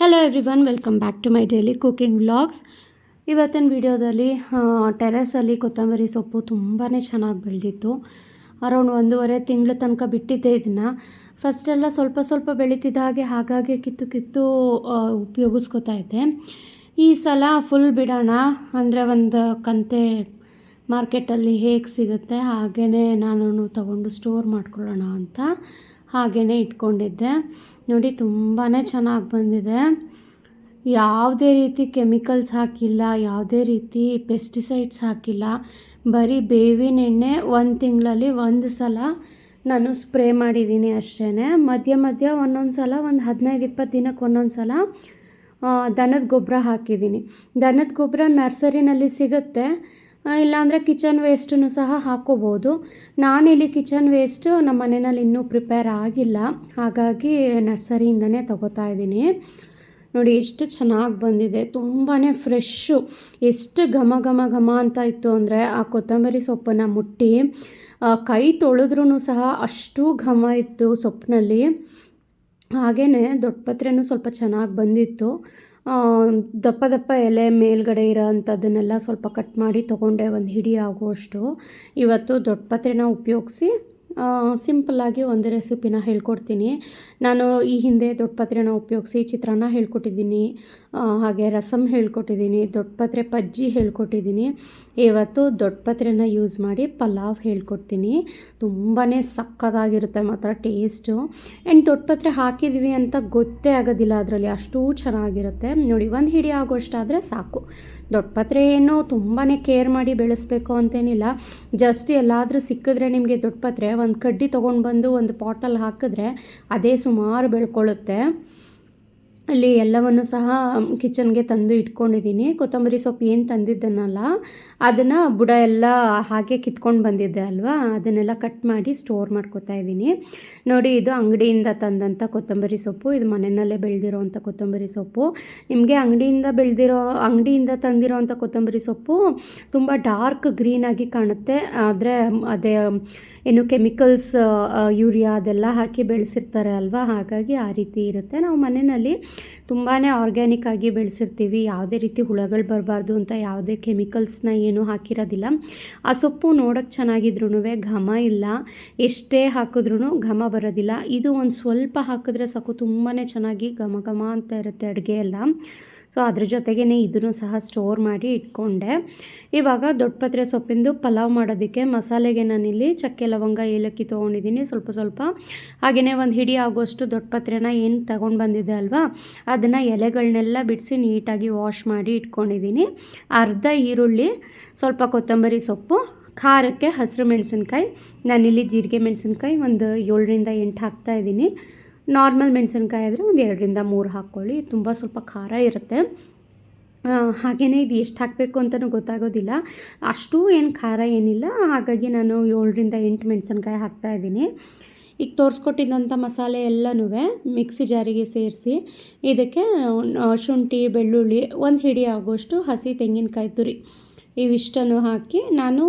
Hello everyone welcome back to my daily cooking vlogs ಇವತ್ತಿನ ವಿಡಿಯೋದಲ್ಲಿ ಟೆರೆಸಲ್ಲಿ ಕೊತ್ತಂಬರಿ ಸೊಪ್ಪು ತುಂಬಾ ಚೆನ್ನಾಗಿ ಬೆಳೆದಿತ್ತು. ಅರೌಂಡ್ ಒಂದೂವರೆ ತಿಂಗಳ ತನಕ ಬಿಟ್ಟಿದ್ದೆ ಇದನ್ನು. ಫಸ್ಟೆಲ್ಲ ಸ್ವಲ್ಪ ಸ್ವಲ್ಪ ಬೆಳೀತಿದ್ದ ಹಾಗೆ, ಹಾಗಾಗಿ ಕಿತ್ತು ಕಿತ್ತು ಉಪಯೋಗಿಸ್ಕೊತಾ ಇದ್ದೆ. ಈ ಸಲ ಫುಲ್ ಬಿಡೋಣ. ಅಂದರೆ ಒಂದು ಕಂತೆ ಮಾರ್ಕೆಟಲ್ಲಿ ಹೇಗೆ ಸಿಗುತ್ತೆ ಹಾಗೇ ನಾನು ತಗೊಂಡು ಸ್ಟೋರ್ ಮಾಡ್ಕೊಳ್ಳೋಣ ಅಂತ. ಹಾಗೇ ಇಟ್ಕೊಂಡಿದ್ದೆ. ನೋಡಿ ತುಂಬಾ ಚೆನ್ನಾಗಿ ಬಂದಿದೆ. ಯಾವುದೇ ರೀತಿ ಕೆಮಿಕಲ್ಸ್ ಹಾಕಿಲ್ಲ, ಯಾವುದೇ ರೀತಿ ಪೆಸ್ಟಿಸೈಡ್ಸ್ ಹಾಕಿಲ್ಲ. ಬರೀ ಬೇವಿನ ಎಣ್ಣೆ ಒಂದು ತಿಂಗಳಲ್ಲಿ ಒಂದು ಸಲ ನಾನು ಸ್ಪ್ರೇ ಮಾಡಿದ್ದೀನಿ ಅಷ್ಟೇ ಮಧ್ಯ ಮಧ್ಯ ಒಂದೊಂದು ಸಲ, ಒಂದು ಹದಿನೈದು ಇಪ್ಪತ್ತು ದಿನಕ್ಕೆ ಒಂದೊಂದು ಸಲ ದನದ ಗೊಬ್ಬರ ಹಾಕಿದ್ದೀನಿ. ದನದ ಗೊಬ್ಬರ ನರ್ಸರಿನಲ್ಲಿ ಸಿಗುತ್ತೆ. ಇಲ್ಲಾಂದರೆ ಕಿಚನ್ ವೇಸ್ಟನ್ನು ಸಹ ಹಾಕೋಬೋದು. ನಾನಿಲ್ಲಿ ಕಿಚನ್ ವೇಸ್ಟು ನಮ್ಮ ಮನೆಯಲ್ಲಿ ಇನ್ನೂ ಪ್ರಿಪೇರ್ ಆಗಿಲ್ಲ. ಹಾಗಾಗಿ ನರ್ಸರಿಯಿಂದನೇ ತಗೋತಾ ಇದ್ದೀನಿ. ನೋಡಿ, ಎಷ್ಟು ಚೆನ್ನಾಗಿ ಬಂದಿದೆ. ತುಂಬಾ ಫ್ರೆಶ್ಶು ಎಷ್ಟು ಘಮ ಘಮ ಘಮ ಅಂತ ಇತ್ತು ಅಂದರೆ ಆ ಕೊತ್ತಂಬರಿ ಸೊಪ್ಪನ್ನು ಮುಟ್ಟಿ ಕೈ ತೊಳೆದ್ರೂ ಸಹ ಅಷ್ಟು ಘಮ ಇತ್ತು ಸೊಪ್ಪಿನಲ್ಲಿ ಹಾಗೆಯೇ ದೊಡ್ಡಪತ್ರೆನೂ ಸ್ವಲ್ಪ ಚೆನ್ನಾಗಿ ಬಂದಿತ್ತು. ದಪ್ಪ ದಪ್ಪ ಎಲೆ ಮೇಲ್ಗಡೆ ಇರೋ ಅಂಥದ್ದನ್ನೆಲ್ಲ ಸ್ವಲ್ಪ ಕಟ್ ಮಾಡಿ ತೊಗೊಂಡೆ, ಒಂದು ಹಿಡಿ ಆಗುವಷ್ಟು. ಇವತ್ತು ದೊಡ್ಡಪತ್ರೆನ ಉಪಯೋಗಿಸಿ ಸಿಂಪಲ್ಲಾಗಿ ಒಂದು ರೆಸಿಪಿನ ಹೇಳ್ಕೊಡ್ತೀನಿ. ನಾನು ಈ ಹಿಂದೆ ದೊಡ್ಡಪತ್ರೆನ ಉಪಯೋಗಿಸಿ, ಚಿತ್ರಾನ್ನ ಹೇಳ್ಕೊಟ್ಟಿದ್ದೀನಿ. ಹಾಗೆ ರಸಮ್ ಹೇಳ್ಕೊಟ್ಟಿದ್ದೀನಿ ದೊಡ್ಡಪತ್ರೆ ಪಜ್ಜಿ ಹೇಳ್ಕೊಟ್ಟಿದ್ದೀನಿ. ಇವತ್ತು ದೊಡ್ಡಪತ್ರೆನ ಯೂಸ್ ಮಾಡಿ ಪಲಾವ್ ಹೇಳ್ಕೊಡ್ತೀನಿ. ತುಂಬಾ ಸಕ್ಕತ್ತಾಗಿರುತ್ತೆ ಮಾತ್ರ ಟೇಸ್ಟು ಆ್ಯಂಡ್ ದೊಡ್ಡಪತ್ರೆ ಹಾಕಿದ್ವಿ ಅಂತ ಗೊತ್ತೇ ಆಗೋದಿಲ್ಲ ಅದರಲ್ಲಿ, ಅಷ್ಟೂ ಚೆನ್ನಾಗಿರುತ್ತೆ. ನೋಡಿ, ಒಂದು ಹಿಡಿ ಆಗೋಷ್ಟಾದರೆ ಸಾಕು. ದೊಡ್ಡಪತ್ರೆ ಏನು ತುಂಬಾ ಕೇರ್ ಮಾಡಿ ಬೆಳೆಸ್ಬೇಕು ಅಂತೇನಿಲ್ಲ. ಜಸ್ಟ್ ಎಲ್ಲಾದರೂ ಸಿಕ್ಕಿದ್ರೆ ನಿಮಗೆ ದೊಡ್ಡಪತ್ರೆ ಒಂದು ಕಡ್ಡಿ ತೊಗೊಂಡು ಬಂದು ಒಂದು ಪಾಟಲ್ಲಿ ಹಾಕಿದ್ರೆ, ಅದೇ ಸುಮಾರು ಬೆಳ್ಕೊಳ್ಳುತ್ತೆ ಅಲ್ಲಿ ಎಲ್ಲವನ್ನು ಸಹ ಕಿಚನ್ಗೆ ತಂದು ಇಟ್ಕೊಂಡಿದ್ದೀನಿ. ಕೊತ್ತಂಬರಿ ಸೊಪ್ಪು ಏನು ತಂದಿದ್ದನಲ್ಲ, ಅದನ್ನು ಬುಡ ಎಲ್ಲ ಹಾಗೆ ಕಿತ್ಕೊಂಡು ಬಂದಿದ್ದೆ ಅಲ್ವಾ, ಅದನ್ನೆಲ್ಲ ಕಟ್ ಮಾಡಿ ಸ್ಟೋರ್ ಮಾಡ್ಕೊತಾ ಇದ್ದೀನಿ. ನೋಡಿ, ಇದು ಅಂಗಡಿಯಿಂದ ತಂದಂಥ ಕೊತ್ತಂಬರಿ ಸೊಪ್ಪು, ಇದು ಮನೆಯಲ್ಲೇ ಬೆಳೆದಿರೋವಂಥ ಕೊತ್ತಂಬರಿ ಸೊಪ್ಪು. ನಿಮಗೆ ಅಂಗಡಿಯಿಂದ ಬೆಳೆದಿರೋ, ಅಂಗಡಿಯಿಂದ ತಂದಿರೋವಂಥ ಕೊತ್ತಂಬರಿ ಸೊಪ್ಪು ತುಂಬ ಡಾರ್ಕ್ ಗ್ರೀನಾಗಿ ಕಾಣುತ್ತೆ. ಆದರೆ ಅದೇ ಏನು ಕೆಮಿಕಲ್ಸ್ ಯೂರಿಯಾ ಅದೆಲ್ಲ ಹಾಕಿ ಬೆಳೆಸಿರ್ತಾರೆ ಅಲ್ವಾ, ಹಾಗಾಗಿ ಆ ರೀತಿ ಇರುತ್ತೆ. ನಾವು ಮನೆಯಲ್ಲಿ ತುಂಬಾ ಆರ್ಗ್ಯಾನಿಕ್ ಆಗಿ ಬೆಳೆಸಿರ್ತೀವಿ, ಯಾವುದೇ ರೀತಿ ಹುಳಗಳು ಬರಬಾರ್ದು ಅಂತ ಯಾವುದೇ ಕೆಮಿಕಲ್ಸ್ನ ಏನೂ ಹಾಕಿರೋದಿಲ್ಲ. ಆ ಸೊಪ್ಪು ನೋಡೋಕ್ಕೆ ಚೆನ್ನಾಗಿದ್ರೂ ಘಮ ಇಲ್ಲ, ಎಷ್ಟೇ ಹಾಕಿದ್ರೂ ಘಮ ಬರೋದಿಲ್ಲ. ಇದು ಒಂದು ಸ್ವಲ್ಪ ಹಾಕಿದ್ರೆ ಸಾಕು ತುಂಬಾ ಚೆನ್ನಾಗಿ ಘಮ ಘಮ ಅಂತ ಇರುತ್ತೆ ಅಡುಗೆ ಎಲ್ಲ ಸೊ ಅದ್ರ ಜೊತೆಗೇ ಇದನ್ನು ಸಹ ಸ್ಟೋರ್ ಮಾಡಿ ಇಟ್ಕೊಂಡೆ. ಇವಾಗ ದೊಡ್ಡಪತ್ರೆ ಸೊಪ್ಪಿಂದು ಪಲಾವ್ ಮಾಡೋದಕ್ಕೆ ಮಸಾಲೆಗೆ ನಾನಿಲ್ಲಿ ಚಕ್ಕೆ, ಲವಂಗ, ಏಲಕ್ಕಿ ತೊಗೊಂಡಿದ್ದೀನಿ. ಸ್ವಲ್ಪ ಸ್ವಲ್ಪ. ಹಾಗೆಯೇ ಒಂದು ಹಿಡಿ ಆಗೋಷ್ಟು ದೊಡ್ಡಪತ್ರೆನ ಏನು ತಗೊಂಡು ಬಂದಿದ್ದೆ ಅಲ್ವಾ, ಅದನ್ನು ಎಲೆಗಳನ್ನೆಲ್ಲ ಬಿಡಿಸಿ ನೀಟಾಗಿ ವಾಶ್ ಮಾಡಿ ಇಟ್ಕೊಂಡಿದ್ದೀನಿ. ಅರ್ಧ ಈರುಳ್ಳಿ, ಸ್ವಲ್ಪ ಕೊತ್ತಂಬರಿ ಸೊಪ್ಪು, ಖಾರಕ್ಕೆ ಹಸಿರು ಮೆಣಸಿನ್ಕಾಯಿ. ನಾನಿಲ್ಲಿ ಜೀರಿಗೆ ಮೆಣಸಿನ್ಕಾಯಿ ಒಂದು ಏಳರಿಂದ ಎಂಟು ಹಾಕ್ತಾ ಇದ್ದೀನಿ. ನಾರ್ಮಲ್ ಮೆಣಸಿನ್ಕಾಯಿ ಆದರೆ ಒಂದು ಎರಡರಿಂದ ಮೂರು ಹಾಕ್ಕೊಳ್ಳಿ. ತುಂಬ ಸ್ವಲ್ಪ ಖಾರ ಇರುತ್ತೆ. ಹಾಗೆಯೇ ಇದು ಎಷ್ಟು ಹಾಕಬೇಕು ಅಂತಲೂ ಗೊತ್ತಾಗೋದಿಲ್ಲ. ಅಷ್ಟು ಏನು ಖಾರ ಏನಿಲ್ಲ. ಹಾಗಾಗಿ ನಾನು ಏಳರಿಂದ ಎಂಟು ಮೆಣಸಿನ್ಕಾಯಿ ಹಾಕ್ತಾಯಿದ್ದೀನಿ ಈಗ ತೋರಿಸ್ಕೊಟ್ಟಿದ್ದಂಥ ಮಸಾಲೆ ಎಲ್ಲನೂ ಮಿಕ್ಸಿ ಜಾರಿಗೆ ಸೇರಿಸಿ ಇದಕ್ಕೆ ಶುಂಠಿ, ಬೆಳ್ಳುಳ್ಳಿ ಒಂದು ಹಿಡಿ ಆಗೋಷ್ಟು ಹಸಿ ತೆಂಗಿನಕಾಯಿ ತುರಿ. ಇವಿಷ್ಟನ್ನು ಹಾಕಿ ನಾನು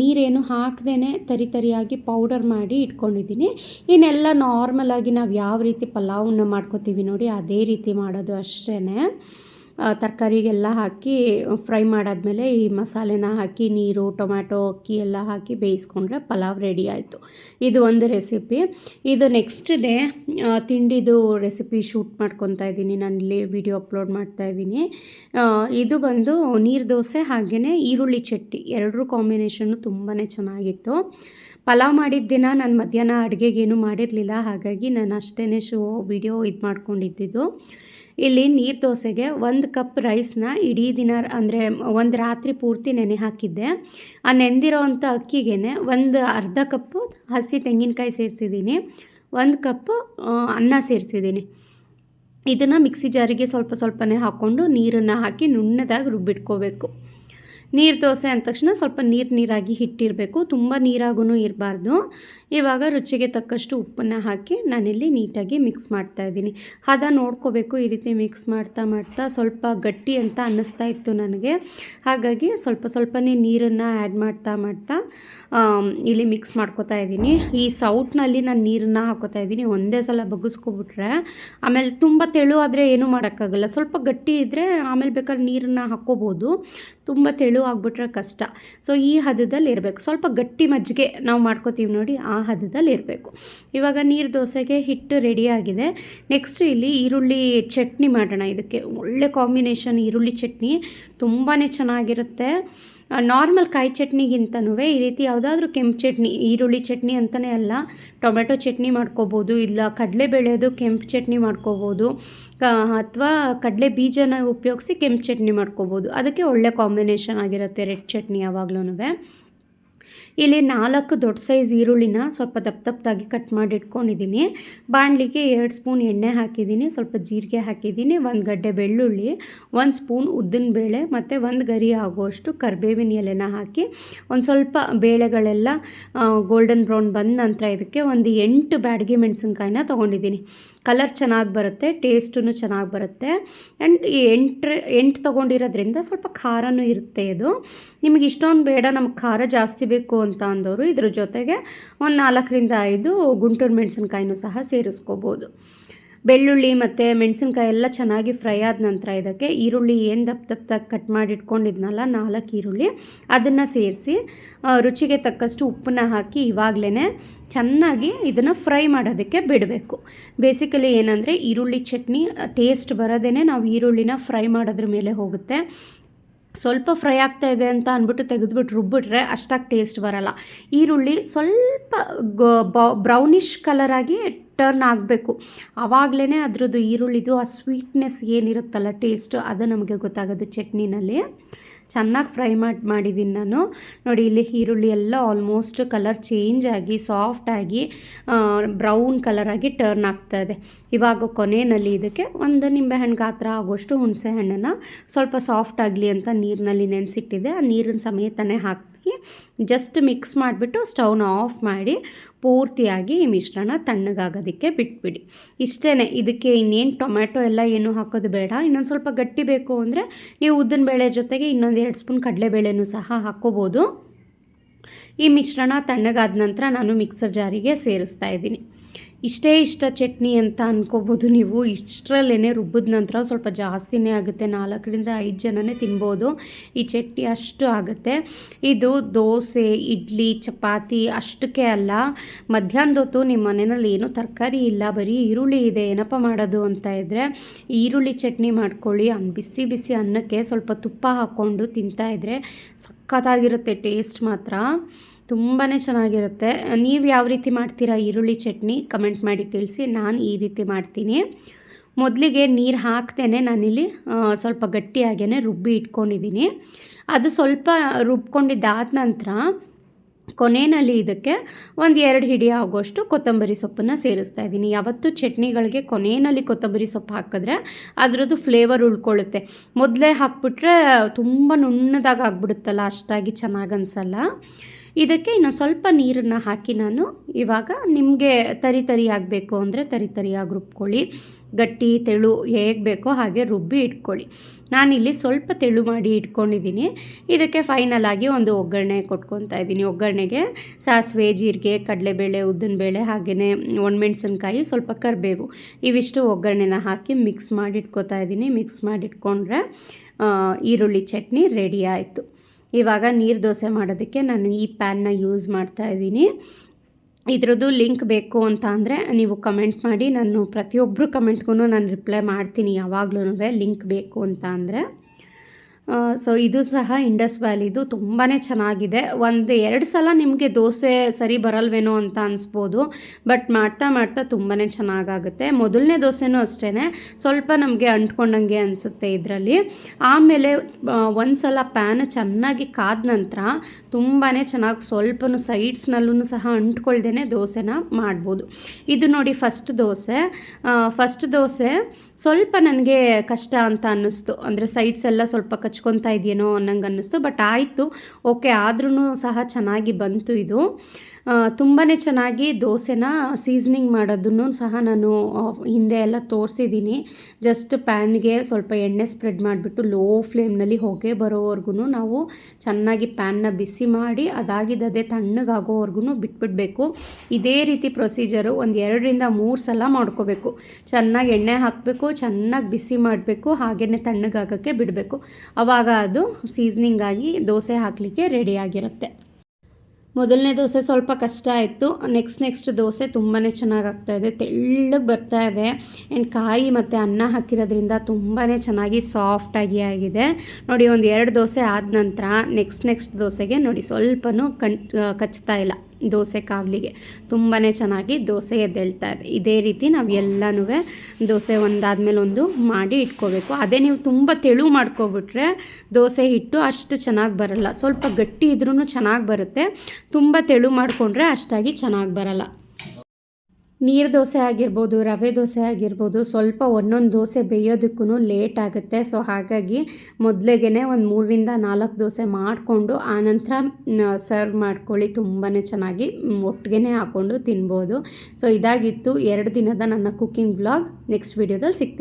ನೀರೇನು ಹಾಕ್ದೇ ತರಿ ತರಿಯಾಗಿ ಪೌಡರ್ ಮಾಡಿ ಇಟ್ಕೊಂಡಿದ್ದೀನಿ. ಇನ್ನೆಲ್ಲ ನಾರ್ಮಲಾಗಿ ನಾವು ಯಾವ ರೀತಿ ಪಲಾವನ್ನ ಮಾಡ್ಕೋತೀವಿ ನೋಡಿ, ಅದೇ ರೀತಿ ಮಾಡೋದು ಅಷ್ಟೇ ತರಕಾರಿಗೆಲ್ಲ ಹಾಕಿ ಫ್ರೈ ಮಾಡಾದಮೇಲೆ ಈ ಮಸಾಲೆನ ಹಾಕಿ ನೀರು, ಟೊಮ್ಯಾಟೊ, ಅಕ್ಕಿ ಎಲ್ಲ ಹಾಕಿ ಬೇಯಿಸ್ಕೊಂಡ್ರೆ ಪಲಾವ್ ರೆಡಿ ಆಯಿತು. ಇದು ಒಂದು ರೆಸಿಪಿ. ಇದು ನೆಕ್ಸ್ಟ್ ಡೇ ತಿಂಡಿದು ರೆಸಿಪಿ ಶೂಟ್ ಮಾಡ್ಕೊತಾ ಇದ್ದೀನಿ. ನಾನಿಲ್ಲಿ ವಿಡಿಯೋ ಅಪ್ಲೋಡ್ ಮಾಡ್ತಾ ಇದ್ದೀನಿ. ಇದು ಬಂದು ನೀರು ದೋಸೆ ಹಾಗೇ ಈರುಳ್ಳಿ ಚಟ್ನಿ, ಎರಡರೂ ಕಾಂಬಿನೇಷನ್ನು ತುಂಬಾ ಚೆನ್ನಾಗಿತ್ತು. ಪಲಾವ್ ಮಾಡಿದ ದಿನ ನಾನು ಮಧ್ಯಾಹ್ನ ಅಡುಗೆಗೇನು ಮಾಡಿರಲಿಲ್ಲ. ಹಾಗಾಗಿ ನಾನು ಅಷ್ಟೇ ಶೋ ವಿಡಿಯೋ ಇದು ಮಾಡ್ಕೊಂಡಿದ್ದಿದ್ದು ಇಲ್ಲಿ ನೀರು ದೋಸೆಗೆ ಒಂದು ಕಪ್ ರೈಸ್ನ ಇಡೀ ದಿನ ಅಂದರೆ ಒಂದು ರಾತ್ರಿ ಪೂರ್ತಿ ನೆನೆ ಹಾಕಿದ್ದೆ. ಆ ನೆಂದಿರೋವಂಥ ಅಕ್ಕಿಗೆ ಒಂದು ಅರ್ಧ ಕಪ್ಪು ಹಸಿ ತೆಂಗಿನಕಾಯಿ ಸೇರಿಸಿದ್ದೀನಿ, ಒಂದು ಕಪ್ಪು ಅನ್ನ ಸೇರಿಸಿದ್ದೀನಿ. ಇದನ್ನು ಮಿಕ್ಸಿ ಜಾರಿಗೆ ಸ್ವಲ್ಪ ಸ್ವಲ್ಪನೇ ಹಾಕ್ಕೊಂಡು ನೀರನ್ನು ಹಾಕಿ ನುಣ್ಣದಾಗಿ ರುಬ್ಬಿಟ್ಕೋಬೇಕು. ನೀರು ದೋಸೆ ಅಂದ ತಕ್ಷಣ ಸ್ವಲ್ಪ ನೀರು ನೀರಾಗಿ ಹಿಟ್ಟಿರಬೇಕು. ತುಂಬ ನೀರಾಗೂ ಇರಬಾರ್ದು. ಇವಾಗ ರುಚಿಗೆ ತಕ್ಕಷ್ಟು ಉಪ್ಪನ್ನು ಹಾಕಿ ನಾನಿಲ್ಲಿ ನೀಟಾಗಿ ಮಿಕ್ಸ್ ಮಾಡ್ತಾ ಇದ್ದೀನಿ. ಹದ ನೋಡ್ಕೋಬೇಕು ಈ ರೀತಿ ಮಿಕ್ಸ್ ಮಾಡ್ತಾ ಮಾಡ್ತಾ ಸ್ವಲ್ಪ ಗಟ್ಟಿ ಅಂತ ಅನ್ನಿಸ್ತಾ ಇತ್ತು ನನಗೆ. ಹಾಗಾಗಿ ಸ್ವಲ್ಪ ಸ್ವಲ್ಪನೇ ನೀರನ್ನು ಆ್ಯಡ್ ಮಾಡ್ತಾ ಮಾಡ್ತಾ ಇಲ್ಲಿ ಮಿಕ್ಸ್ ಮಾಡ್ಕೋತಾ ಇದ್ದೀನಿ. ಈ ಸೌಟ್ನಲ್ಲಿ ನಾನು ನೀರನ್ನು ಹಾಕೋತಾ ಇದ್ದೀನಿ. ಒಂದೇ ಸಲ ಬಗ್ಗಿಸ್ಕೊಬಿಟ್ರೆ, ಆಮೇಲೆ ತುಂಬ ತೆಳು ಆದರೆ ಏನೂ ಮಾಡೋಕ್ಕಾಗಲ್ಲ. ಸ್ವಲ್ಪ ಗಟ್ಟಿ ಇದ್ದರೆ ಆಮೇಲೆ ಬೇಕಾದ್ರೆ ನೀರನ್ನು ಹಾಕ್ಕೋಬೋದು. ತುಂಬ ತೆಳು ಆಗಿಬಿಟ್ರೆ ಕಷ್ಟ. ಸೊ ಈ ಹದದಲ್ಲಿ ಇರಬೇಕು. ಸ್ವಲ್ಪ ಗಟ್ಟಿ ಮಜ್ಜಿಗೆ ನಾವು ಮಾಡ್ಕೋತೀವಿ ನೋಡಿ ಆ ಹದದಲ್ಲಿ ಇರಬೇಕು. ಇವಾಗ ನೀರು ದೋಸೆಗೆ ಹಿಟ್ಟು ರೆಡಿಯಾಗಿದೆ ನೆಕ್ಸ್ಟ್ ಇಲ್ಲಿ ಈರುಳ್ಳಿ ಚಟ್ನಿ ಮಾಡೋಣ. ಇದಕ್ಕೆ ಒಳ್ಳೆ ಕಾಂಬಿನೇಷನ್ ಈರುಳ್ಳಿ ಚಟ್ನಿ ತುಂಬಾ ಚೆನ್ನಾಗಿರುತ್ತೆ. ನಾರ್ಮಲ್ ಕಾಯಿ ಚಟ್ನಿಗಿಂತನೂ ಈ ರೀತಿ ಯಾವುದಾದ್ರೂ ಕೆಂಪು ಚಟ್ನಿ, ಈರುಳ್ಳಿ ಚಟ್ನಿ ಅಂತಲೇ ಅಲ್ಲ, ಟೊಮೆಟೊ ಚಟ್ನಿ ಮಾಡ್ಕೋಬೋದು, ಇಲ್ಲ ಕಡಲೆ ಬೆಳೆಯೋದು ಕೆಂಪು ಚಟ್ನಿ ಮಾಡ್ಕೋಬೋದು ಅಥವಾ ಕಡಲೆ ಬೀಜನ ಉಪಯೋಗಿಸಿ ಕೆಂಪು ಚಟ್ನಿ ಮಾಡ್ಕೋಬೋದು. ಅದಕ್ಕೆ ಒಳ್ಳೆ ಕಾಂಬಿನೇಷನ್ ಆಗಿರುತ್ತೆ ರೆಡ್ ಚಟ್ನಿ ಯಾವಾಗ್ಲೂ ಇಲ್ಲಿ ನಾಲ್ಕು ದೊಡ್ಡ ಸೈಜ್ ಈರುಳ್ಳಿನ ಸ್ವಲ್ಪ ದಪ್ಪ ದಪ್ಪದಾಗಿ ಕಟ್ ಮಾಡಿ ಇಟ್ಕೊಂಡಿದ್ದೀನಿ. ಬಾಣಲಿಗೆ ಎರಡು ಸ್ಪೂನ್ ಎಣ್ಣೆ ಹಾಕಿದ್ದೀನಿ, ಸ್ವಲ್ಪ ಜೀರಿಗೆ ಹಾಕಿದ್ದೀನಿ, ಒಂದು ಗಡ್ಡೆ ಬೆಳ್ಳುಳ್ಳಿ, ಒಂದು ಸ್ಪೂನ್ ಉದ್ದಿನ ಬೇಳೆ ಮತ್ತು ಒಂದು ಗರಿ ಆಗುವಷ್ಟು ಕರಿಬೇವಿನ ಎಲೆನ ಹಾಕಿ ಒಂದು ಸ್ವಲ್ಪ ಬೇಳೆಗಳೆಲ್ಲ ಗೋಲ್ಡನ್ ಬ್ರೌನ್ ಬಂದ ನಂತರ ಇದಕ್ಕೆ ಒಂದು ಎಂಟು ಬ್ಯಾಡಗಿ ಮೆಣಸಿನ್ಕಾಯಿನ ತೊಗೊಂಡಿದ್ದೀನಿ. ಕಲರ್ ಚೆನ್ನಾಗಿ ಬರುತ್ತೆ ಟೇಸ್ಟೂ ಚೆನ್ನಾಗಿ ಬರುತ್ತೆ. ಆ್ಯಂಡ್ ಈ ಎಂಟು ಎಂಟು ತೊಗೊಂಡಿರೋದ್ರಿಂದ ಸ್ವಲ್ಪ ಖಾರನೂ ಇರುತ್ತೆ ಇದು. ನಿಮಗೆ ಇಷ್ಟೊಂದು ಬೇಡ, ನಮ್ಗೆ ಖಾರ ಜಾಸ್ತಿ ಬೇಕು ಅಂತ ಅಂದವರು ಇದ್ರ ಜೊತೆಗೆ ಒಂದು ನಾಲ್ಕರಿಂದ ಐದು ಗುಂಟೂರು ಮೆಣಸಿನ್ಕಾಯಿನೂ ಸಹ ಸೇರಿಸ್ಕೋಬೋದು. ಬೆಳ್ಳುಳ್ಳಿ ಮತ್ತು ಮೆಣಸಿನ್ಕಾಯಿ ಎಲ್ಲ ಚೆನ್ನಾಗಿ ಫ್ರೈ ಆದ ನಂತರ ಇದಕ್ಕೆ ಈರುಳ್ಳಿ ಏನು ದಪ್ಪ ದಪ್ಪದಾಗಿ ಕಟ್ ಮಾಡಿ ಇಟ್ಕೊಂಡಿದ್ನಲ್ಲ ನಾಲ್ಕು ಈರುಳ್ಳಿ ಅದನ್ನು ಸೇರಿಸಿ ರುಚಿಗೆ ತಕ್ಕಷ್ಟು ಉಪ್ಪನ್ನ ಹಾಕಿ ಇವಾಗಲೇ ಚೆನ್ನಾಗಿ ಇದನ್ನು ಫ್ರೈ ಮಾಡೋದಕ್ಕೆ ಬಿಡಬೇಕು. ಬೇಸಿಕಲಿ ಏನಂದರೆ ಈರುಳ್ಳಿ ಚಟ್ನಿ ಟೇಸ್ಟ್ ಬರೋದೇ ನಾವು ಈರುಳ್ಳಿನ ಫ್ರೈ ಮಾಡೋದ್ರ ಮೇಲೆ ಹೋಗುತ್ತೆ. ಸ್ವಲ್ಪ ಫ್ರೈ ಆಗ್ತಾ ಇದೆ ಅಂತ ಅಂದ್ಬಿಟ್ಟು ತೆಗೆದುಬಿಟ್ಟು ರುಬ್ಬಿಟ್ರೆ ಅಷ್ಟಾಗಿ ಟೇಸ್ಟ್ ಬರಲ್ಲ. ಈರುಳ್ಳಿ ಸ್ವಲ್ಪ ಬ್ರೌನಿಷ್ ಕಲರಾಗಿ ಟರ್ನ್ ಆಗಬೇಕು. ಆವಾಗಲೇ ಅದರದ್ದು ಈರುಳ್ಳಿದು ಆ ಸ್ವೀಟ್ನೆಸ್ ಏನಿರುತ್ತಲ್ಲ ಟೇಸ್ಟ್ ಅದು ನಮಗೆ ಗೊತ್ತಾಗೋದು ಚಟ್ನಿನಲ್ಲಿ. ಚೆನ್ನಾಗಿ ಫ್ರೈ ಮಾಡಿ ಮಾಡಿದ್ದೀನಿ ನಾನು. ನೋಡಿ, ಇಲ್ಲಿ ಈರುಳ್ಳಿ ಎಲ್ಲ ಆಲ್ಮೋಸ್ಟ್ ಕಲರ್ ಚೇಂಜ್ ಆಗಿ ಸಾಫ್ಟಾಗಿ ಬ್ರೌನ್ ಕಲರಾಗಿ ಟರ್ನ್ ಆಗ್ತಾ ಇದೆ. ಇವಾಗ ಕೊನೆಯಲ್ಲಿ ಇದಕ್ಕೆ ಒಂದು ನಿಂಬೆಹಣ್ಣು ಗಾತ್ರ ಆಗೋಷ್ಟು ಹುಣಸೆ ಹಣ್ಣನ್ನು ಸ್ವಲ್ಪ ಸಾಫ್ಟ್ ಆಗಲಿ ಅಂತ ನೀರಿನಲ್ಲಿ ನೆನೆಸಿಟ್ಟಿದೆ ಆ ನೀರಿನ ಸಮೇತನೇ ಹಾಕಿ ಜಸ್ಟ್ ಮಿಕ್ಸ್ ಮಾಡಿಬಿಟ್ಟು ಸ್ಟವ್ನ ಆಫ್ ಮಾಡಿ ಪೂರ್ತಿಯಾಗಿ ಈ ಮಿಶ್ರಣ ತಣ್ಣಗಾಗೋದಕ್ಕೆ ಬಿಟ್ಬಿಡಿ. ಇಷ್ಟೇ ಇದಕ್ಕೆ ಇನ್ನೇನು ಟೊಮ್ಯಾಟೊ ಎಲ್ಲ ಏನು ಹಾಕೋದು ಬೇಡ. ಇನ್ನೊಂದು ಸ್ವಲ್ಪ ಗಟ್ಟಿ ಬೇಕು ಅಂದರೆ ನೀವು ಉದ್ದಿನ ಬೇಳೆ ಜೊತೆಗೆ ಇನ್ನೊಂದು ಎರಡು ಸ್ಪೂನ್ ಕಡಲೆಬೇಳೆನೂ ಸಹ ಹಾಕ್ಕೋಬೋದು ಈ ಮಿಶ್ರಣ ತಣ್ಣಗಾದ ನಂತರ ನಾನು ಮಿಕ್ಸರ್ ಜಾರಿಗೆ ಸೇರಿಸ್ತಾ ಇದ್ದೀನಿ. ಇಷ್ಟೇ ಇಷ್ಟ ಚಟ್ನಿ ಅಂತ ಅನ್ಕೋಬೋದು ನೀವು. ಇಷ್ಟರಲ್ಲೇ ರುಬ್ಬಿದ ನಂತರ ಸ್ವಲ್ಪ ಜಾಸ್ತಿನೇ ಆಗುತ್ತೆ. ನಾಲ್ಕರಿಂದ ಐದು ಜನನೇ ತಿನ್ಬೋದು. ಈ ಚಟ್ನಿ ಅಷ್ಟು ಆಗುತ್ತೆ. ಇದು ದೋಸೆ, ಇಡ್ಲಿ, ಚಪಾತಿ ಅಷ್ಟಕ್ಕೆ ಅಲ್ಲ. ಮಧ್ಯಾಹ್ನದ ಹೊತ್ತು ನಿಮ್ಮ ಮನೆಯಲ್ಲಿ ಏನೂ ತರಕಾರಿ ಇಲ್ಲ. ಬರೀ ಈರುಳ್ಳಿ ಇದೆ. ಏನಪ್ಪ ಮಾಡೋದು ಅಂತ ಇದ್ದರೆ ಈರುಳ್ಳಿ ಚಟ್ನಿ ಮಾಡ್ಕೊಳ್ಳಿ. ಬಿಸಿ ಬಿಸಿ ಅನ್ನಕ್ಕೆ ಸ್ವಲ್ಪ ತುಪ್ಪ ಹಾಕ್ಕೊಂಡು ತಿಂತಾಯಿದ್ರೆ ಸಖತ್ತಾಗಿರುತ್ತೆ. ಟೇಸ್ಟ್ ಮಾತ್ರ. ತುಂಬಾ ಚೆನ್ನಾಗಿರುತ್ತೆ. ನೀವು ಯಾವ ರೀತಿ ಮಾಡ್ತೀರಾ ಈರುಳ್ಳಿ ಚಟ್ನಿ ಕಮೆಂಟ್ ಮಾಡಿ ತಿಳಿಸಿ. ನಾನು ಈ ರೀತಿ ಮಾಡ್ತೀನಿ. ಮೊದಲಿಗೆ ನೀರು ಹಾಕ್ತೇನೆ. ನಾನಿಲ್ಲಿ ಸ್ವಲ್ಪ ಗಟ್ಟಿಯಾಗೇ ರುಬ್ಬಿ ಇಟ್ಕೊಂಡಿದ್ದೀನಿ. ಅದು ಸ್ವಲ್ಪ ರುಬ್ಕೊಂಡಿದ್ದಾದ ನಂತರ ಕೊನೆಯಲ್ಲಿ ಇದಕ್ಕೆ ಒಂದು ಎರಡು ಹಿಡಿ ಆಗೋಷ್ಟು ಕೊತ್ತಂಬರಿ ಸೊಪ್ಪನ್ನು ಸೇರಿಸ್ತಾ ಇದ್ದೀನಿ. ಯಾವತ್ತೂ ಚಟ್ನಿಗಳಿಗೆ ಕೊನೆಯಲ್ಲಿ ಕೊತ್ತಂಬರಿ ಸೊಪ್ಪು ಹಾಕಿದ್ರೆ ಅದರದ್ದು ಫ್ಲೇವರ್ ಉಳ್ಕೊಳ್ಳುತ್ತೆ. ಮೊದಲೇ ಹಾಕ್ಬಿಟ್ರೆ ತುಂಬ ನುಣ್ಣದಾಗ ಆಗ್ಬಿಡುತ್ತಲ್ಲ, ಅಷ್ಟಾಗಿ ಚೆನ್ನಾಗಿ ಅನಿಸಲ್ಲ. ಇದಕ್ಕೆ ಇನ್ನು ಸ್ವಲ್ಪ ನೀರನ್ನು ಹಾಕಿ ನಾನು ಇವಾಗ ನಿಮಗೆ ತರಿ ತರಿ ಆಗಬೇಕು ಅಂದರೆ ತರಿ ತರಿಯಾಗಿ ರುಬ್ಕೊಳ್ಳಿ. ಗಟ್ಟಿ ತೆಳು ಹೇಗೆ ಬೇಕೋ ಹಾಗೆ ರುಬ್ಬಿ ಇಟ್ಕೊಳ್ಳಿ. ನಾನಿಲ್ಲಿ ಸ್ವಲ್ಪ ತೆಳು ಮಾಡಿ ಇಟ್ಕೊಂಡಿದ್ದೀನಿ. ಇದಕ್ಕೆ ಫೈನಲ್ ಆಗಿ ಒಂದು ಒಗ್ಗರಣೆ ಕೊಟ್ಕೊತಾ ಇದ್ದೀನಿ. ಒಗ್ಗರಣೆಗೆ ಸಾಸಿವೆ ಜೀರಿಗೆ ಕಡಲೆಬೇಳೆ ಉದ್ದಿನಬೇಳೆ ಹಾಗೆಯೇ ಒಣಮೆಣ್ಸಿನ್ಕಾಯಿ ಸ್ವಲ್ಪ ಕರಿಬೇವು ಇವಿಷ್ಟು ಒಗ್ಗರಣೆನ ಹಾಕಿ ಮಿಕ್ಸ್ ಮಾಡಿ ಇಟ್ಕೊತಾ ಇದ್ದೀನಿ. ಮಿಕ್ಸ್ ಮಾಡಿ ಇಟ್ಕೊಂಡ್ರೆ ಆ, ಈರುಳ್ಳಿ ಚಟ್ನಿ ರೆಡಿ ಆಯಿತು. ಇವಾಗ ನೀರು ದೋಸೆ ಮಾಡೋದಕ್ಕೆ ನಾನು ಈ ಪ್ಯಾನ್ನ ಯೂಸ್ ಮಾಡ್ತಾ ಇದ್ದೀನಿ. ಇದ್ರದ್ದು ಲಿಂಕ್ ಬೇಕು ಅಂತ ಅಂದರೆ ನೀವು ಕಮೆಂಟ್ ಮಾಡಿ. ನಾನು ಪ್ರತಿಯೊಬ್ಬರು ಕಮೆಂಟ್ಗೂ ನಾನು ರಿಪ್ಲೈ ಮಾಡ್ತೀನಿ ಯಾವಾಗ್ಲೂ ಲಿಂಕ್ ಬೇಕು ಅಂತ ಅಂದರೆ. ಸೊ ಇದು ಸಹ ಇಂಡಸ್ ವ್ಯಾಲಿದು ತುಂಬಾ ಚೆನ್ನಾಗಿದೆ. ಒಂದು ಎರಡು ಸಲ ನಿಮಗೆ ದೋಸೆ ಸರಿ ಬರಲ್ವೇನೋ ಅಂತ ಅನ್ಸ್ಬೋದು. ಬಟ್ ಮಾಡ್ತಾ ಮಾಡ್ತಾ ತುಂಬಾ ಚೆನ್ನಾಗಾಗುತ್ತೆ. ಮೊದಲನೇ ದೋಸೆನೂ ಅಷ್ಟೇ ಸ್ವಲ್ಪ ನಮಗೆ ಅಂಟ್ಕೊಂಡಂಗೆ ಅನಿಸುತ್ತೆ ಇದರಲ್ಲಿ. ಆಮೇಲೆ ಒಂದು ಸಲ ಪ್ಯಾನ್ ಚೆನ್ನಾಗಿ ಕಾದ ನಂತರ ತುಂಬಾ ಚೆನ್ನಾಗಿ ಸ್ವಲ್ಪ ಸೈಡ್ಸ್ನಲ್ಲೂ ಸಹ ಅಂಟ್ಕೊಳ್ದೇ ದೋಸೆನ ಮಾಡ್ಬೋದು. ಇದು ನೋಡಿ ಫಸ್ಟ್ ದೋಸೆ. ಫಸ್ಟ್ ದೋಸೆ ಸ್ವಲ್ಪ ನನಗೆ ಕಷ್ಟ ಅಂತ ಅನ್ನಿಸ್ತು. ಅಂದರೆ ಸೈಡ್ಸ್ ಎಲ್ಲ ಸ್ವಲ್ಪ ಕಚ್ಕೊತಾ ಇದೆಯೇನೋ ಅನ್ನಂಗೆ ಅನ್ನಿಸ್ತು. ಬಟ್ ಆಯಿತು. ಓಕೆ ಆದ್ರೂ ಸಹ ಚೆನ್ನಾಗಿ ಬಂತು ಇದು. ತುಂಬಾ ಚೆನ್ನಾಗಿ ದೋಸೆನ ಸೀಸ್ನಿಂಗ್ ಮಾಡೋದನ್ನು ಸಹ ನಾನು ಹಿಂದೆ ಎಲ್ಲ ತೋರಿಸಿದ್ದೀನಿ. ಜಸ್ಟ್ ಪ್ಯಾನ್ಗೆ ಸ್ವಲ್ಪ ಎಣ್ಣೆ ಸ್ಪ್ರೆಡ್ ಮಾಡಿಬಿಟ್ಟು ಲೋ ಫ್ಲೇಮ್ನಲ್ಲಿ ಹೊಗೆ ಬರೋವರೆಗೂ ನಾವು ಚೆನ್ನಾಗಿ ಪ್ಯಾನ್ನ ಬಿಸಿ ಮಾಡಿ ಅದಾಗಿದ್ದದೇ ತಣ್ಣಗಾಗೋವರೆಗೂ ಬಿಟ್ಬಿಡಬೇಕು. ಇದೇ ರೀತಿ ಪ್ರೊಸೀಜರು ಒಂದು ಎರಡರಿಂದ ಮೂರು ಸಲ ಮಾಡ್ಕೋಬೇಕು. ಚೆನ್ನಾಗಿ ಎಣ್ಣೆ ಹಾಕಬೇಕು ಚೆನ್ನಾಗಿ ಬಿಸಿ ಮಾಡಬೇಕು ಹಾಗೆಯೇ ತಣ್ಣಗಾಗೋಕ್ಕೆ ಬಿಡಬೇಕು. ಆವಾಗ ಅದು ಸೀಸ್ನಿಂಗ್ ಆಗಿ ದೋಸೆ ಹಾಕಲಿಕ್ಕೆ ರೆಡಿಯಾಗಿರುತ್ತೆ ಮೊದಲನೇ ದೋಸೆ ಸ್ವಲ್ಪ ಕಷ್ಟ ಆಯಿತು. ನೆಕ್ಸ್ಟ್ ನೆಕ್ಸ್ಟ್ ದೋಸೆ ತುಂಬಾ ಚೆನ್ನಾಗಿ ಇದೆ. ತೆಳ್ಳಗೆ ಬರ್ತಾ ಇದೆ. ಆ್ಯಂಡ್ ಕಾಯಿ ಮತ್ತು ಅನ್ನ ಹಾಕಿರೋದ್ರಿಂದ ತುಂಬಾ ಚೆನ್ನಾಗಿ ಸಾಫ್ಟಾಗಿ ಆಗಿದೆ. ನೋಡಿ, ಒಂದು ಎರಡು ದೋಸೆ ಆದ ನಂತರ ನೆಕ್ಸ್ಟ್ ನೆಕ್ಸ್ಟ್ ದೋಸೆಗೆ ನೋಡಿ, ಸ್ವಲ್ಪನೂ ಕಣ್ ಕಚ್ತಾ ಇಲ್ಲ. ದೋಸೆ ಕಾವಲಿಗೆ ತುಂಬಾ ಚೆನ್ನಾಗಿ ದೋಸೆ ಎದ್ದೇಳ್ತಾ ಇದೆ. ಇದೇ ರೀತಿ ನಾವು ಎಲ್ಲನೂ ದೋಸೆ ಒಂದಾದ್ಮೇಲೆ ಒಂದು ಮಾಡಿ ಇಟ್ಕೋಬೇಕು. ಅದೇ ನೀವು ತುಂಬ ತೆಳು ಮಾಡ್ಕೊಬಿಟ್ರೆ ದೋಸೆ ಹಿಟ್ಟು ಅಷ್ಟು ಚೆನ್ನಾಗಿ ಬರಲ್ಲ. ಸ್ವಲ್ಪ ಗಟ್ಟಿ ಇದ್ರೂ ಚೆನ್ನಾಗಿ ಬರುತ್ತೆ. ತುಂಬ ತೆಳು ಮಾಡಿಕೊಂಡ್ರೆ ಅಷ್ಟಾಗಿ ಚೆನ್ನಾಗಿ ಬರಲ್ಲ. ನೀರು ದೋಸೆ ಆಗಿರ್ಬೋದು, ರವೆ ದೋಸೆ ಆಗಿರ್ಬೋದು, ಸ್ವಲ್ಪ ಒಂದೊಂದು ದೋಸೆ ಬೇಯೋದಕ್ಕೂ ಲೇಟ್ ಆಗುತ್ತೆ. ಸೊ ಹಾಗಾಗಿ ಮೊದಲಿಗೆ ಒಂದು ಮೂರರಿಂದ ನಾಲ್ಕು ದೋಸೆ ಮಾಡಿಕೊಂಡು, ಆನಂತರ ಸರ್ವ್ ಮಾಡ್ಕೊಳ್ಳಿ. ತುಂಬಾ ಚೆನ್ನಾಗಿ ಒಟ್ಟಿಗೆ ಹಾಕ್ಕೊಂಡು ತಿನ್ಬೋದು. ಸೊ ಇದಾಗಿತ್ತು ಎರಡು ದಿನದ ನನ್ನ ಕುಕ್ಕಿಂಗ್ ಬ್ಲಾಗ್ ನೆಕ್ಸ್ಟ್ ವೀಡಿಯೋದಲ್ಲಿ ಸಿಗ್ತೀನಿ.